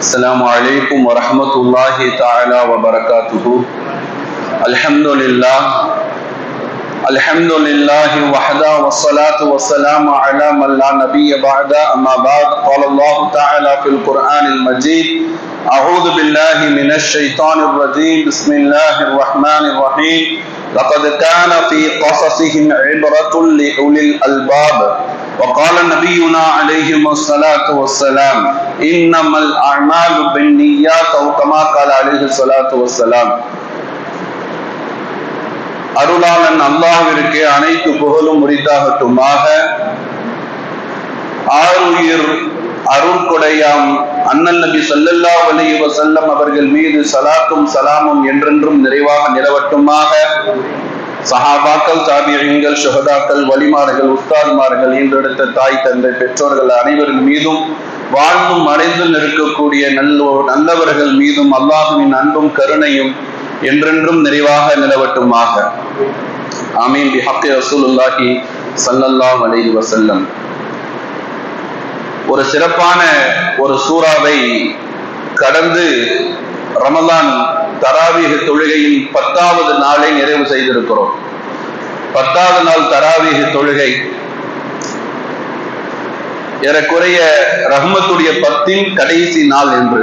السلام عليكم ورحمة الله تعالى وبركاته. الحمد لله الحمد لله وحده والصلاة والسلام على من لا نبي بعد. أما بعد قال الله تعالى في القرآن المجيد أعوذ بالله من الشيطان الرجيم. بسم الله الرحمن الرحيم. لقد كان في قصصهم عبرة لأولي الألباب. وقال نبينا عليه الصلاة والسلام إنما الأعمال بالنيات أو كما قال عليه الصلاة والسلام அருளாளன் அல்லாஹ்விற்கு அனைத்து புகழும் உரித்தாகட்டுமாக ஆறுயிர் அருள்கொடையாம் அண்ணல் நபி ஸல்லல்லாஹு அலைஹி வஸல்லம் அவர்கள் மீது சலாத்தும் சலாமும் என்றென்றும் நிறைவாக நிலவட்டுமாக சஹாபாக்கள் தாபியங்கள் சுகதாக்கள் வலிமார்கள் உஸ்தாதுமார்கள் ஈன்றெடுத்த தாய் தந்தை பெற்றோர்கள் அனைவரின் மீதும் வாழ்ந்தும் மறைந்தும் இருக்கக்கூடிய நல்லோ நல்லவர்கள் மீதும் அல்லாஹுவின் அன்பும் கருணையும் என்றென்றும் நிறைவாக நிலவட்டுமாக. ஆமீன். பிஹக்கி ரசூலுல்லாஹி ஸல்லல்லாஹு அலைஹி வசல்லம் ஒரு சிறப்பான ஒரு சூறாவை கடந்து ரமலான் தராவீக தொழுகையின் பத்தாவது நாளை நிறைவு செய்திருக்கிறோம். பத்தாவது நாள் தராவீக தொழுகை. ஏறக்குறைய ரஹ்மத்துடைய பத்தின் கடைசி நாள் என்று.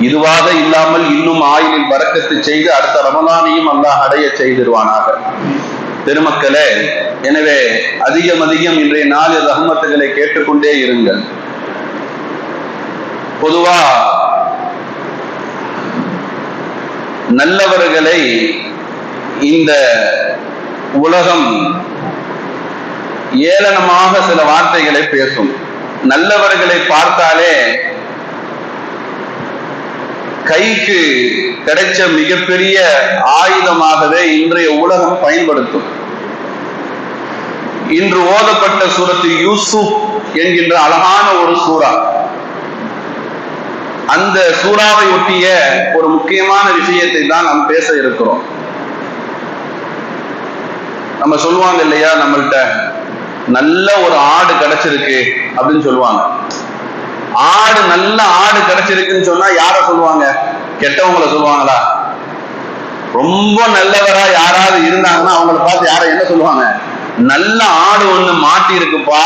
இதுவாக இல்லாமல் இன்னும் ஆயுளில் வரக்கத்து செய்து அடுத்த ரமலானையும் அல்லாஹ் அடைய செய்திருவானாக. பெருமக்களே எனவே அதிகம் அதிகம் இன்றைய நாலு ரஹமத்துகளை கேட்டுக்கொண்டே இருங்கள். பொதுவா நல்லவர்களை இந்த உலகம் ஏளனமாக சில வார்த்தைகளை பேசும். நல்லவர்களை பார்த்தாலே கைக்கு கிடைச்ச மிகப்பெரிய ஆயுதமாகவே இன்றைய உலகம் பயன்படுத்தும். இன்று ஓதப்பட்ட சூரத்து யூசுப் என்கின்ற அழகான ஒரு சூறா. அந்த சூறாவை ஒட்டிய ஒரு முக்கியமான விஷயத்தை தான் நாம் பேச இருக்கிறோம். நம்ம சொல்லுவாங்க இல்லையா நம்மள்கிட்ட நல்ல ஒரு ஆடு கிடைச்சிருக்கு அப்படின்னு சொல்லுவாங்க. ஆடு நல்ல ஆடு கிடைச்சிருக்குன்னு சொன்னா யார சொல்லுவாங்க? கெட்டவங்களை சொல்லுவாங்களா? ரொம்ப நல்லவரா யாராவது இருந்தாங்கன்னா அவங்கள பார்த்து யார என்ன சொல்லுவாங்க? நல்ல ஆடு ஒண்ணு மாட்டி இருக்குப்பா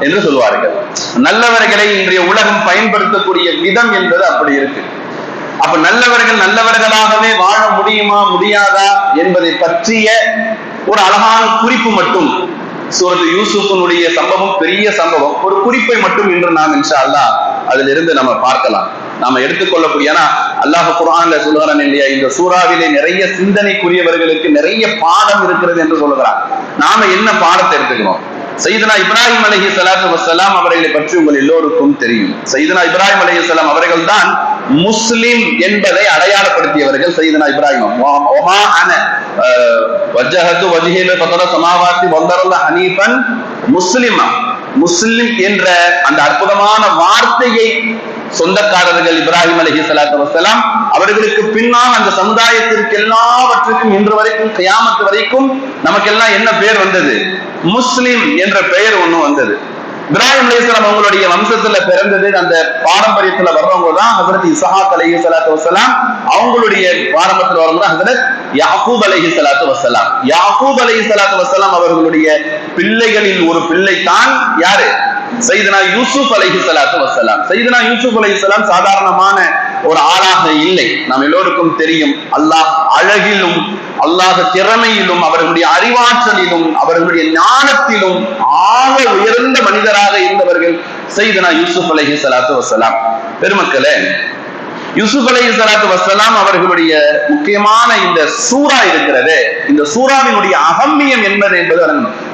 என்று சொல்வார்கள். நல்லவர்களை இன்றைய உலகம் பயன்படுத்தக்கூடிய விதம் என்பது அப்படி இருக்கு. அப்ப நல்லவர்கள் நல்லவர்களாகவே வாழ முடியுமா முடியாதா என்பதை பற்றிய ஒரு அழகான குறிப்பு மட்டும் சூரத்து யூசுஃபனுடைய சம்பவம் பெரிய சம்பவம். ஒரு குறிப்பை மட்டும் இன்று நாம் இன்ஷா அல்லா அதிலிருந்து நம்ம பார்க்கலாம். நாம எடுத்துக்கொள்ளக்கூடிய ஏன்னா அல்லாஹ் குரான்ல சொல்லுகிறான் இல்லையா இந்த சூறாவிலே நிறைய சிந்தனைக்குரியவர்களுக்கு நிறைய பாடம் இருக்கிறது என்று சொல்லுகிறான். நாம என்ன பாடத்தை எடுத்துக்கிறோம் சைதனா இப்ராஹிம் அலஹி சலாத்து வசலாம் அவர்களை பற்றி உங்கள் எல்லோருக்கும் தெரியும். சைதனா இப்ராஹிம் அலஹி சலாம் அவர்கள் தான் முஸ்லிம் என்பதை அடையாளப்படுத்தியவர்கள் சைதனா இப்ராஹிம். ஒமா அன வஜ்ஜஹத்து வஜ்ஹில பத்தர சமாவாத்தி வந்தரல்ல ஹனீஃபன் முஸ்லிமா. முஸ்லிம் என்ற அந்த அற்புதமான வார்த்தையை சொந்தக்காரர்கள் இப்ராஹிம் அலஹி சலாத்து வசலாம் அவர்களுக்கு பின்னால் அந்த சமுதாயத்திற்கு எல்லாவற்றுக்கும் இன்று வரைக்கும் கயாமத்து வரைக்கும் நமக்கெல்லாம் என்ன பெயர் வந்தது? முஸ்லிம் என்ற பெயர் ஒண்ணு வந்தது. இப்ராஹிம் அலிஸ்லாம் அவங்களுடைய வம்சத்துல பிறந்தது அந்த பாரம்பரியத்துல வர்றவங்க தான் ஹசரத் இசஹாத் அலஹி சலாத்து வசலாம் அவங்களுடைய பாரம்பரியத்துல வரவங்க தான் ஹசரத் யாக்கூப் அலஹி சலாத்து வசலாம் யாக்கூப் அலஹி சலாத்து வசலாம் அவர்களுடைய பிள்ளைகளில் ஒரு பிள்ளை தான் யாரு? சைதனா யூசுப் அலஹி சலாத்து வசலாம் சைதனா யூசுப் அலஹி சலாம் சாதாரணமான ஒரு ஆளாக இல்லை. நாம் எல்லோருக்கும் தெரியும் அல்லாஹ் அழகிலும் அல்லாஹ் திறமையிலும் அவர்களுடைய அறிவாற்றலிலும் அவர்களுடைய ஞானத்திலும் ஆக உயர்ந்த மனிதராக இருந்தவர்கள் சைதனா யூசுப் அலஹி சலாத்து வசலாம் பெருமக்களே யூசுப் அலி சலாத்து வசலாம் அவர்களுடைய முக்கியமான இந்த சூறா இருக்கிறது. இந்த சூறாவினுடைய அகம்மியம் என்பது என்பது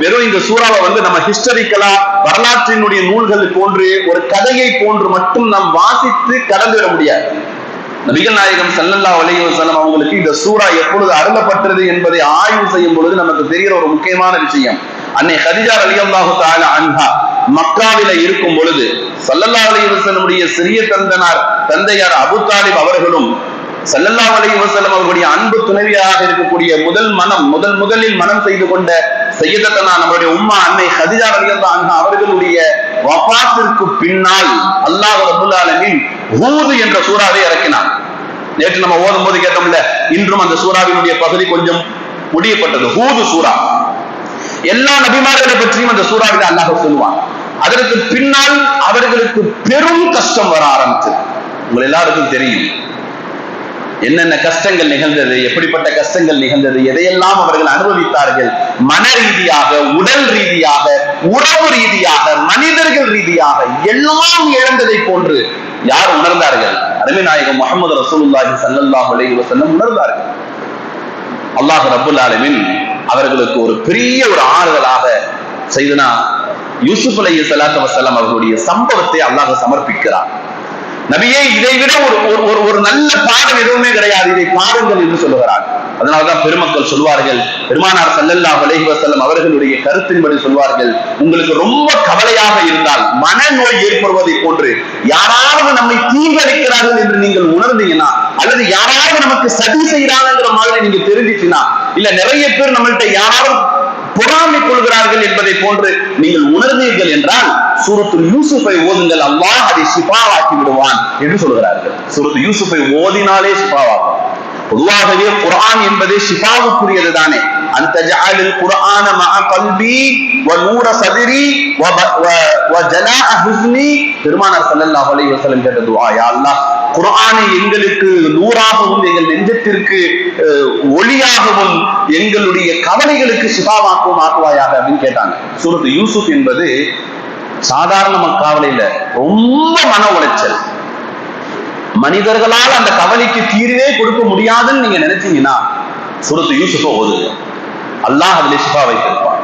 வெறும் இந்த சூறாவை வந்து நம்ம ஹிஸ்டரிக்கலா வரலாற்றினுடைய நூல்கள் போன்று ஒரு கதையை போன்று மட்டும் நாம் வாசித்து கடந்து விட முடியாது. நபிகள் நாயகம் சல்லல்லா அலைஹி அவங்களுக்கு இந்த சூறா எப்பொழுது அருளப்பட்டது என்பதை ஆய்வு செய்யும் பொழுது நமக்கு தெரிகிற ஒரு முக்கியமான விஷயம். அன்னை ஹதிஜா ரலியல்லாஹு தஆலா அன்ஹா மக்காவில இருக்கும் பொழுது சல்லல்லா அலைஹி சிறிய தந்தனார் தந்தையார் அபு தாலிப் அவர்களும் சல்லல்லா அலைஹி அவர்களுடைய அன்பு துணைவியாக இருக்கக்கூடிய முதல் மனம் முதல் முதலில் மனம் செய்து கொண்ட செய்யதத்தனா நம்மளுடைய உம்மா அன்னை ஹதிஜா ரலியல்லாஹு அவர்களுடைய வபாத்திற்கு பின்னால் அல்லாஹ் அபுல் ஆலமின் ஹூது என்ற சூறாவை இறக்கினான். நேற்று நம்ம ஓதும் போது கேட்டோம்ல இன்றும் அந்த சூறாவினுடைய பகுதி கொஞ்சம் முடியப்பட்டது. ஹூது சூறா. எல்லா நபிமார்களை பற்றியும் அந்த சூறாவில் அல்லாஹ் சொல்லுவான். அதற்கு பின்னால் அவர்களுக்கு பெரும் கஷ்டம் வர ஆரம்பிச்சது. உங்கள் எல்லாருக்கும் தெரியும். என்னென்ன கஷ்டங்கள் நிகழ்ந்தது எப்படிப்பட்ட கஷ்டங்கள் நிகழ்ந்தது எதையெல்லாம் அவர்கள் அனுபவித்தார்கள்? மன ரீதியாக உடல் ரீதியாக உறவு ரீதியாக மனிதர்கள் ரீதியாக எல்லாம் இழந்ததை போன்று யார் உணர்ந்தார்கள்? அருமை நாயகம் முகமது ரசூலுல்லாஹி சல்லாஹ் அலைஹி உணர்ந்தார்கள். அல்லாஹ் ரபுல் ஆலமின் அவர்களுக்கு ஒரு பெரிய ஒரு ஆறுதலாக செய்தனா யூசுப் அலைய சலாத்து வசலாம் அவர்களுடைய சம்பவத்தை அல்லாஹ் சமர்ப்பிக்கிறார் நபியே இதை விட ஒரு ஒரு- ஒரு நல்ல பாடம் எதுவுமே கிடையாது. இதை பாருங்கள் என்று சொல்லுகிறார் அதனால்தான் பெருமக்கள் சொல்வார்கள் பெருமானார் சல்லல்லா அலைஹி வஸல்லம் அவர்களுடைய கருத்தின்படி சொல்வார்கள் உங்களுக்கு ரொம்ப கவலையாக இருந்தால் மனநோய் ஏற்படுவதை போன்று யாராவது நம்மை தீங்கழிக்கிறார்கள் என்று நீங்கள் உணர்ந்தீங்கன்னா அல்லது யாராவது நமக்கு சதி செய்கிறாங்கிற மாதிரி நீங்க தெரிஞ்சிச்சுன்னா இல்ல நிறைய பேர் நம்மள்ட்ட யாராவது பொறாமை கொள்கிறார்கள் என்பதை போன்று நீங்கள் உணர்ந்தீர்கள் என்றால் சூரத்துல் யூசுஃபை ஓதுங்கள். அல்லாஹ் அதை சிபாவாக்கி விடுவான் என்று சொல்கிறார்கள். சூரத்து யூசுஃபை ஓதினாலே சிபாவாகும் பொதுவாகவே குரான் என்பது சிபாவுக்குரியது தானே. அந்த ஜாலில் குரான மஅ கல்வி வ நூர சதிரி வ வ- வ பெருமானார் ஸல்லல்லாஹு அலைஹி வஸல்லம் கேட்ட துஆ யா அல்லாஹ் குர்ஆனை எங்களுக்கு நூறாகவும் எங்கள் நெஞ்சத்திற்கு ஒளியாகவும் எங்களுடைய கவலைகளுக்கு சிபாவாக்கவும் ஆக்குவாயாக அப்படின்னு கேட்டாங்க. சூரத்து யூசுப் என்பது சாதாரண மக்காவலையில இல்ல ரொம்ப மன உளைச்சல். மனிதர்களால் அந்த கவலைக்கு தீர்வே கொடுக்க முடியாதுன்னு நீங்க நினைச்சீங்கன்னா சுரத் யூசுஃப ஓதுங்க அல்லாஹ் அதில் சிபா வைத்திருப்பான்.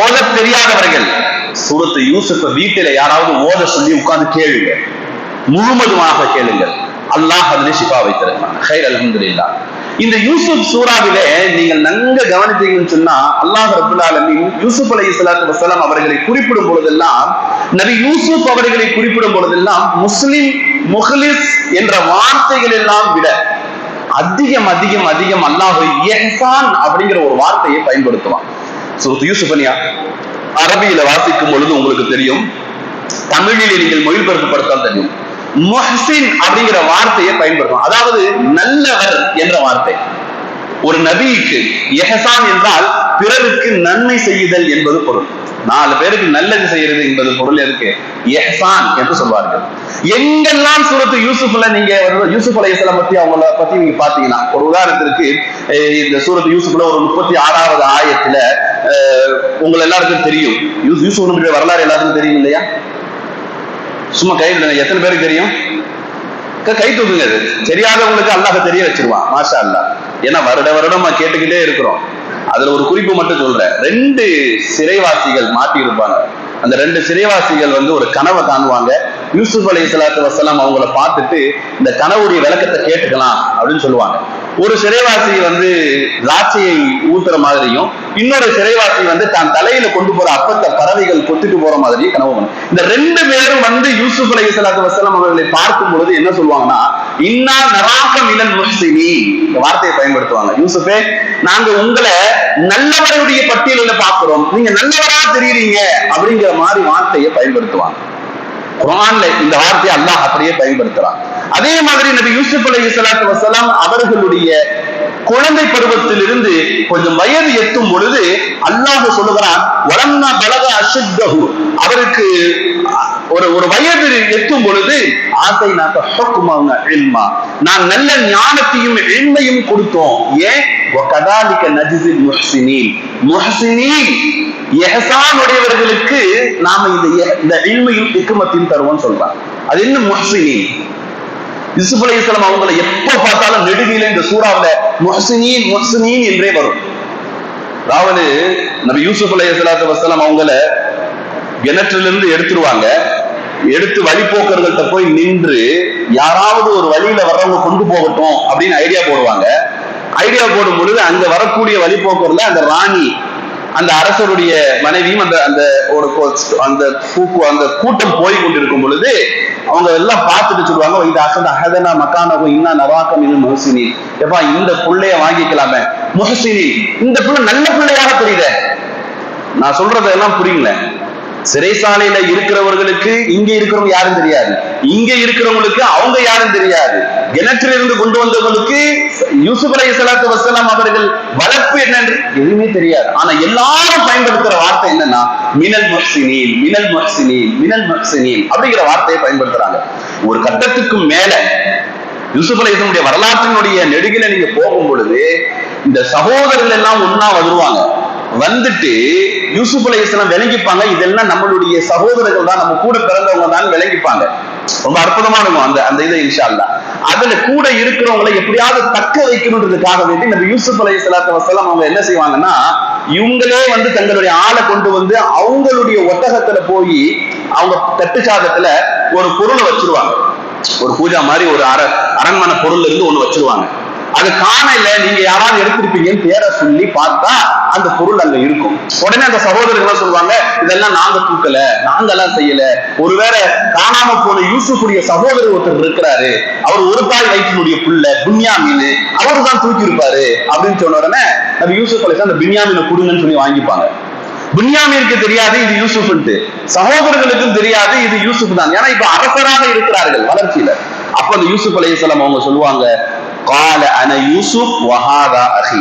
ஓத தெரியாதவர்கள் சூரத்து யூசுஃப வீட்டில யாராவது ஓத சொல்லி உட்கார்ந்து கேளுங்க. முழுமதுமாக கேளுங்கள். அல்லாஹ் அதிலே ஷிஃபா வைத்திருக்கிறான். ஹைர் அல்ஹம்துலில்லாஹ் இந்த யூசுப் சூறாவிலே நீங்கள் நன்கு கவனித்தீங்கன்னு சொன்னா அல்லாஹ் ரபுல் ஆலமீன் யூசுப் அலி இஸ்லாத்து வசலாம் அவர்களை குறிப்பிடும் பொழுதெல்லாம் நபி யூசுப் அவர்களை குறிப்பிடும் பொழுதெல்லாம் முஸ்லிம் முஹ்லிஸ் என்ற வார்த்தைகள் எல்லாம் விட அதிகம் அதிகம் அதிகம் அல்லாஹ் எஹசான் அப்படிங்கிற ஒரு வார்த்தையை பயன்படுத்துவான். சூரத் யூசுஃபனியா அரபியில வாசிக்கும் பொழுது உங்களுக்கு தெரியும் தமிழில் நீங்கள் மொழிபெயர்க்கப்படுத்தால் தெரியும். முஹ்சின் அப்படிங்கிற வார்த்தையை பயன்படுத்தும் அதாவது நல்லவர் என்ற வார்த்தை. ஒரு நபிக்கு எஹசான் என்றால் பிறருக்கு நன்மை செய்யுதல் என்பது பொருள். நாலு பேருக்கு நல்லது செய்யறது என்பது பொருள் எதுக்கு? எஹசான் என்று சொல்வார்கள். எங்கெல்லாம் சூரத்து யூசுப்ல நீங்க வந்து அலை இஸ்லாம் பத்தி அவங்கள பத்தி நீங்க பாத்தீங்கன்னா ஒரு உதாரணத்திற்கு இந்த சூரத்து யூசுப்ல ஒரு முப்பத்தி ஆறாவது ஆயத்துல அஹ் எல்லாருக்கும் தெரியும். யூஸ் வரலாறு எல்லாருக்கும் தெரியும் இல்லையா? சும்மா கை எத்தனை பேருக்கு தெரியும்? கை தூக்குங்க அது. தெரியாதவங்களுக்கு அல்லாஹ் தெரிய வச்சிருவான். மாஷா அல்லா ஏன்னா வருட வருடம் கேட்டுக்கிட்டே இருக்கிறோம். அதுல ஒரு குறிப்பு மட்டும் சொல்றேன். ரெண்டு சிறைவாசிகள் மாட்டி இருப்பாங்க அந்த ரெண்டு சிறைவாசிகள் வந்து ஒரு கனவை காணுவாங்க. யூசுப் அலி ஸலாத்து வசலாம் அவங்கள பார்த்துட்டு இந்த கனவுடைய விளக்கத்தை கேட்டுக்கலாம் அப்படின்னு சொல்லுவாங்க. ஒரு சிறைவாசி வந்து திராட்சையை ஊத்துற மாதிரியும் இன்னொரு சிறைவாசி வந்து தான் தலையில கொண்டு போற அப்பத்த பறவைகள் கொத்திட்டு போற மாதிரியும் கனவு பண்ணும் இந்த ரெண்டு பேரும் வந்து யூசுப் அலி ஸலாத்து வசலம் அவர்களை பார்க்கும் பொழுது என்ன சொல்லுவாங்கன்னா இன்னா நராக இளன் முஸ்லிமி இந்த வார்த்தையை பயன்படுத்துவாங்க. யூசுஃபே நாங்க உங்களை நல்லவருடைய பட்டியலில் பார்க்கிறோம். நீங்க நல்லவரா தெரியுறீங்க அப்படிங்கிற மாதிரி வார்த்தையை பயன்படுத்துவாங்க. குரான்ல இந்த வார்த்தையை அல்லாஹ் அப்படியே பயன்படுத்துறான். அதே மாதிரி நபி யூசுப் அலி ஸலாத்து வசலாம் அவர்களுடைய குழந்தை பருவத்திலிருந்து கொஞ்சம் வயது எட்டும் பொழுது அல்லாஹ் சொல்லுகிறான் வலம்னா பலக அசுத்தகு அவருக்கு ஒரு ஒரு வயது எட்டும் பொழுது ஆசை நாக்க ஹுக்மங்க இல்மா. நான் நல்ல ஞானத்தையும் இல்மையும் கொடுத்தோம். ஏன்? கதாலிக்க நஜிசில் முஹ்சினீன் முஹ்சினீன் எஹசான் உடையவர்களுக்கு நாம இந்த எ- இந்த இன்மையும் திக்குமத்தையும் தருவோம்னு சொல்றான் அது என்ன முஹசினி யூசுப் அவங்களை எப்ப பார்த்தாலும் நெடுகில இந்த சூறாவில முஹ்சினீன் முஹசினின் என்றே வரும். அதாவது நபி யூசுப் அலைஹிஸ்ஸலாத்து வஸலாம் அவங்களை கிணற்றிலிருந்து எடுத்துருவாங்க. எடுத்து வழிபோக்கர்கள்ட்ட போய் நின்று யாராவது ஒரு வழியில வர்றவங்க கொண்டு போகட்டும் அப்படின்னு ஐடியா போடுவாங்க. ஐடியா போடும் பொழுது அங்க வரக்கூடிய வழிபோக்கர்ல அந்த ராணி அந்த அரசருடைய மனைவியும் அந்த அந்த ஒரு அந்த கூ- அந்த கூட்டம் போய் கொண்டிருக்கும் பொழுது அவங்க எல்லாம் பார்த்துட்டு சொல்லுவாங்க இது அசத அகதனா மக்கானகம் இன்னா நவாக்கம் இன்னும் முஹசினி எப்பா இந்த பிள்ளைய வாங்கிக்கலாமே. முஹசினி இந்த பிள்ளை நல்ல பிள்ளையாக தெரியுத. நான் சொல்றதெல்லாம் புரியல சிறைசாலையில இருக்கிறவர்களுக்கு இங்க இருக்கிறவங்க யாரும் தெரியாது. இங்க இருக்கிறவங்களுக்கு அவங்க யாரும் தெரியாது. கிணற்றில் இருந்து கொண்டு வந்தவங்களுக்கு யூசுப் அலை சலாத்து வசலாம் அவர்கள் வளர்ப்பு என்னன்னு எதுவுமே தெரியாது. ஆனா எல்லாரும் பயன்படுத்துற வார்த்தை என்னன்னா மினல் மஹ்சினீன் மினல் மஹ்சினீன் மினல் மஹ்சினீன் அப்படிங்கிற வார்த்தையை பயன்படுத்துறாங்க. ஒரு கட்டத்துக்கு மேல யூசுப் அலைஹிஸ்ஸலாமுடைய வரலாற்றினுடைய நெடுகில நீங்க போகும் பொழுது இந்த சகோதரர்கள் எல்லாம் ஒண்ணா வருவாங்க. வந்துட்டு யூசுப் அலைஹிஸ்ஸலாம் விளங்கிப்பாங்க. இதெல்லாம் நம்மளுடைய சகோதரர்கள் தான் நம்ம கூட பிறந்தவங்க தான் விளங்கிப்பாங்க. ரொம்ப அற்புதமானவங்க அந்த அந்த இதை இன்ஷால்லா அதுல கூட இருக்கிறவங்களை எப்படியாவது தக்க வைக்கணுன்றதுக்காக வேண்டி நம்ம யூசுப் அலி ஸலாத்து வஸலாம் அவங்க என்ன செய்வாங்கன்னா இவங்களே வந்து தங்களுடைய ஆளை கொண்டு வந்து அவங்களுடைய ஒட்டகத்துல போய் அவங்க தட்டு சாதத்துல ஒரு பொருளை வச்சிருவாங்க. ஒரு பூஜா மாதிரி ஒரு அர அரண்மனை பொருள் இருந்து ஒண்ணு வச்சிருவாங்க. அது காணையில நீங்க யாராவது எடுத்திருப்பீங்கன்னு பேரை சொல்லி பார்த்தா அந்த பொருள் அங்க இருக்கும். உடனே அந்த சகோதரர்கள் எல்லாம் சொல்லுவாங்க? இதெல்லாம் நாங்க தூக்கல நாங்க எல்லாம் செய்யல. ஒருவேளை காணாம போன யூசுஃபுடைய சகோதரர் ஒருத்தர் இருக்கிறாரு. அவர் ஒரு தாய் வயிற்றினுடைய புள்ள புன்யாமீன். அவரு தான் தூக்கி இருப்பாரு அப்படின்னு சொன்ன உடனே நம்ம யூசுப் அலைசா அந்த பின்யாமீனை கொடுங்கன்னு சொல்லி வாங்கிப்பாங்க. புன்யாமீனுக்கு தெரியாது இது யூசுப்ன்ட்டு சகோதரர்களுக்கும் தெரியாது இது யூசுப் தான். ஏன்னா இப்ப அரசராக இருக்கிறார்கள் வளர்ச்சியில. அப்ப அந்த யூசுப் அலைஹிஸ்ஸலாம் அவங்க சொல்லுவாங்க கால அன யூசுப் வஹாதா அஹி.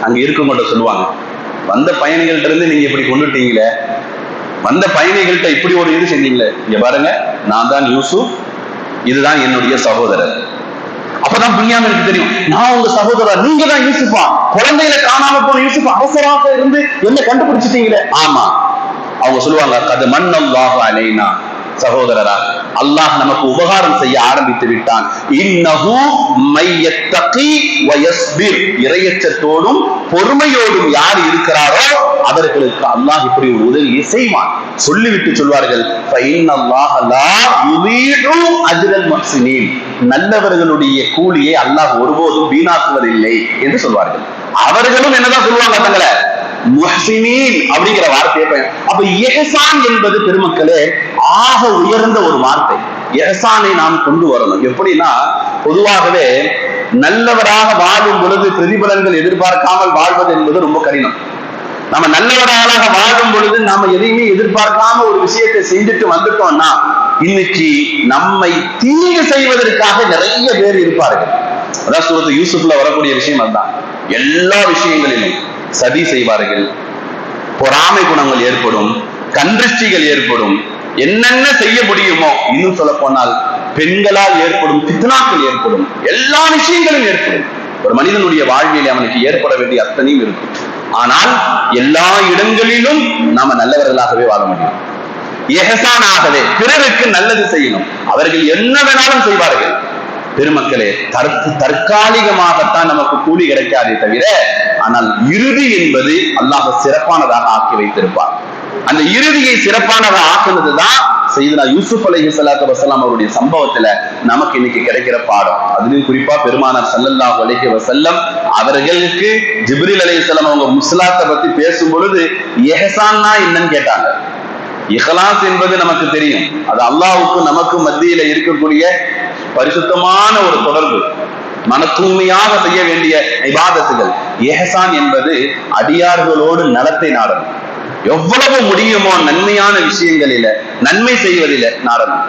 அங்க இருக்கவங்கள்ட்ட சொல்லுவாங்க. வந்த பயணிகள்ட்ட இருந்து நீங்க இப்படி கொண்டுட்டீங்களே வந்த பயணிகள்கிட்ட இப்படி ஒரு இது செஞ்சீங்களே இங்க பாருங்க நான் தான் யூசுப் இதுதான் என்னுடைய சகோதரர். அப்பதான் புண்ணியாமனுக்கு தெரியும் நான் உங்க சகோதரர் நீங்க தான் யூசுஃபா குழந்தையில காணாம போன யூசுப் அவசரமாக இருந்து என்ன கண்டுபிடிச்சிட்டீங்களே. ஆமா. அவங்க சொல்லுவாங்க கது வாக அலைனா. சகோதரரா அல்லாஹ் நமக்கு உபகாரம் செய்ய ஆரம்பித்து விட்டான். இன்னஹு மையத்தகி வயஸ்பிர் இறையச்சத்தோடும் பொறுமையோடும் யார் இருக்கிறாரோ அவர்களுக்கு அல்லாஹ் இப்படி ஒரு உதவியை செய்வான். சொல்லிவிட்டு சொல்வார்கள் நல்லவர்களுடைய கூலியை அல்லாஹ் ஒருபோதும் வீணாக்குவதில்லை என்று சொல்வார்கள். அவர்களும் என்னதான் சொல்லுவாங்க தங்களை முஹ்சினீன் அப்படிங்கிற வார்த்தையை பயன் அப்ப எஹசான் என்பது பெருமக்களே ஆக உயர்ந்த ஒரு வார்த்தை. எஹசானை நாம் கொண்டு வரணும். எப்படின்னா பொதுவாகவே நல்லவராக வாழும் பொழுது பிரதிபலன்கள் எதிர்பார்க்காமல் வாழ்வது என்பது ரொம்ப கடினம். நம்ம நல்லவராக வாழும் பொழுது நாம எதையுமே எதிர்பார்க்காம ஒரு விஷயத்தை செஞ்சுட்டு வந்துட்டோம்னா இன்னைக்கு நம்மை தீங்கு செய்வதற்காக நிறைய பேர் இருப்பார்கள். அதான் சூரத்து யூசுப்ல வரக்கூடிய விஷயம் அதுதான். எல்லா விஷயங்களிலும் சதி செய்வார்கள். பொறாமை குணங்கள் ஏற்படும் கன்றிஷ்டிகள் ஏற்படும். என்னென்ன செய்ய முடியுமோ இன்னும் சொல்ல போனால் பெண்களால் ஏற்படும் பித்னாக்கள் ஏற்படும். எல்லா விஷயங்களும் ஏற்படும். ஒரு மனிதனுடைய வாழ்வியல் அவனுக்கு ஏற்பட வேண்டிய அத்தனையும் இருக்கும். ஆனால் எல்லா இடங்களிலும் நாம நல்லவர்களாகவே வாழ முடியும். எஹசானாகவே பிறருக்கு நல்லது செய்யணும். அவர்கள் என்ன வேணாலும் செய்வார்கள். பெருமக்களே தற்கு தற்காலிகமாகத்தான் நமக்கு கூலி கிடைக்காதே தவிர ஆனால் இறுதி என்பது அல்லாஹ் சிறப்பானதாக ஆக்கி வைத்திருப்பார். அந்த இறுதியை சிறப்பானதாக ஆக்குனதுதான் செய்தனா யூசுப் அலைஹி சலாத்து வசலாம் அவருடைய சம்பவத்துல நமக்கு இன்னைக்கு கிடைக்கிற பாடம். அதுலயும் குறிப்பா பெருமானார் சல்லல்லா அலைஹி வசல்லம் அவர்களுக்கு ஜிப்ரீல் அலைஹிஸ்ஸலாம் அவங்க முஸ்லாத்தை பத்தி பேசும் பொழுது எஹசான்னா என்னன்னு கேட்டாங்க. இஹலாஸ் என்பது நமக்கு தெரியும். அது அல்லாவுக்கும் நமக்கு மத்தியில இருக்கக்கூடிய பரிசுத்தமான ஒரு தொடர்பு. மன தூய்மையாக செய்ய வேண்டிய இபாதத்துகள். எஹசான் என்பது அடியார்களோடு நலத்தை நாடணும் எவ்வளவு முடியுமோ நன்மையான விஷயங்களில நன்மை செய்வதில நாடணும்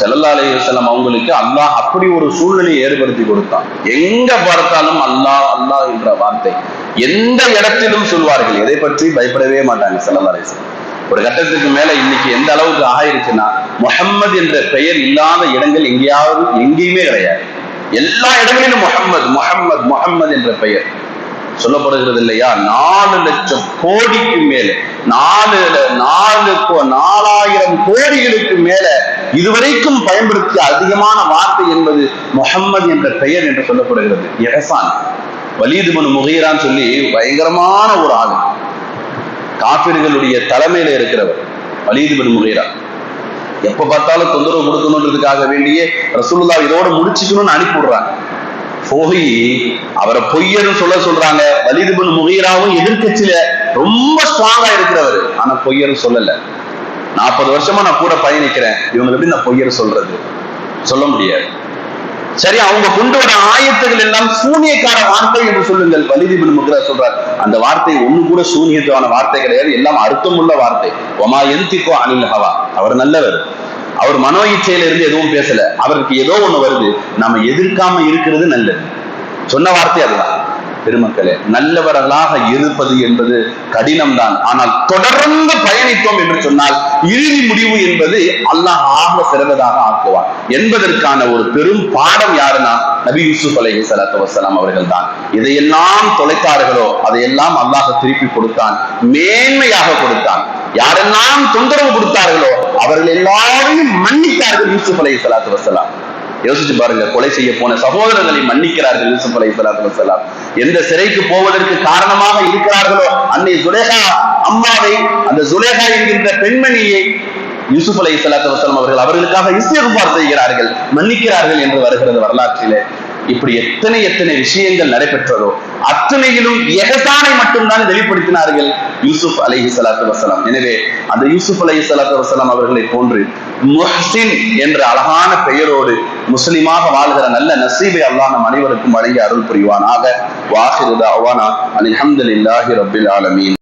ஸல்லல்லாஹு அலைஹி அவங்களுக்கு அல்லாஹ் அப்படி ஒரு சூழ்நிலையை ஏற்படுத்தி கொடுத்தான். எங்க பார்த்தாலும் அல்லாஹ் அல்லாஹ் என்ற வார்த்தை. எந்த இடத்திலும் சொல்வார்கள். எதை பற்றி பயப்படவே மாட்டாங்க ஸல்லல்லாஹு ஒரு கட்டத்துக்கு மேல இன்னைக்கு எந்த அளவுக்கு ஆயிருச்சுன்னா முஹம்மது என்ற பெயர் இல்லாத இடங்கள் எங்கேயாவது எங்கேயுமே கிடையாது. எல்லா இடங்களிலும் முகம்மது முகம்மது முகம்மது என்ற பெயர். சொல்லப்படுகிறது இல்லையா? நாலு லட்சம் கோடிக்கு மேல நாலு நாலு நாலாயிரம் கோடிகளுக்கு மேல இதுவரைக்கும் பயன்படுத்திய அதிகமான வார்த்தை என்பது முகம்மது என்ற பெயர் என்று சொல்லப்படுகிறது. எஹசான் வலீது மனு முகைரான்னு சொல்லி பயங்கரமான ஒரு ஆளு. காபிர்களுடைய தலைமையில இருக்கிறவர் வலிது பின் முகைரா. எப்ப பார்த்தாலும் தொந்தரவு கொடுக்கணுன்றதுக்காக வேண்டியே ரசூலுல்லா இதோட முடிச்சுக்கணும்னு அனுப்பி விடுறாங்க போய் அவரை பொய்யர்னு சொல்ல சொல்றாங்க. வலிது பின் முகீராவும் எதிர்க்கட்சியில ரொம்ப ஸ்ட்ராங்கா இருக்கிறவர். ஆனா பொய்யர் சொல்லல. நாற்பது வருஷமா நான் கூட பயணிக்கிறேன். இவங்க எப்படி நான் பொய்யர் சொல்றது? சொல்ல முடியாது. சரி அவங்க கொண்டு வர ஆயத்துகள் எல்லாம் சூனியக்கார வார்த்தை என்று சொல்லுங்கள். வலிதிபின் முக்ரா சொல்றார். அந்த வார்த்தை ஒண்ணு கூட சூனியத்துவான வார்த்தை கிடையாது. எல்லாம் அர்த்தமுள்ள வார்த்தை. ஒமா எந்திக்கோ அனில் ஹவா. அவர் நல்லவர். அவர் மனோ இச்சையில இருந்து எதுவும் பேசல. அவருக்கு ஏதோ ஒண்ணு வருது. நாம எதிர்க்காம இருக்கிறது நல்லது. சொன்ன வார்த்தை அதுதான். பெருமக்களே நல்லவர்களாக இருப்பது என்பது கடினம்தான். ஆனால் தொடர்ந்து பயணித்தோம் என்று சொன்னால் இறுதி முடிவு என்பது அல்லாஹ் ஆக சிறந்ததாக ஆக்குவார் என்பதற்கான ஒரு பெரும் பாடம் யாருன்னா நபி யூசுப் அலைஹி சலாத்து வசலாம் அவர்கள் தான் இதையெல்லாம் தொலைத்தார்களோ அதையெல்லாம் அல்லாஹ் திருப்பி கொடுத்தான் மேன்மையாக கொடுத்தான். யாரெல்லாம் தொந்தரவு கொடுத்தார்களோ அவர்கள் எல்லாரையும் மன்னித்தார்கள் யூசுப் அலைஹி சலாத்து வசலாம் யோசிச்சு பாருங்க கொலை செய்ய போன சகோதரர்களை மன்னிக்கிறார்கள் யூசுப் அலை சலாத்து வசலாம் எந்த சிறைக்கு போவதற்கு காரணமாக இருக்கிறார்களோ அன்னை சுலேகா அம்மாவை அந்த சுலேகா என்கின்ற பெண்மணியை யூசுப் அலை சலாத்து வசலம் அவர்கள் அவர்களுக்காக இஸ்திகுபார் செய்கிறார்கள் மன்னிக்கிறார்கள் என்று வருகிறது வரலாற்றிலே. இப்படி எத்தனை எத்தனை விஷயங்கள் நடைபெற்றதோ அத்தனையிலும் எகசானை மட்டும்தான் வெளிப்படுத்தினார்கள் யூசுப் அலைஹி சலாத்து வசலாம் எனவே அந்த யூசுப் அலைஹி சலாத்து வசலாம் அவர்களை போன்று முஹ்சின் என்ற அழகான பெயரோடு முஸ்லிமாக வாழ்கிற நல்ல நசீபை அல்லாஹ் நம் அனைவருக்கும் வழங்கி அருள் புரிவானாக. வாஹிருதா அவானா அல்ஹம்துலில்லாஹி ரபில் ஆலமீன்.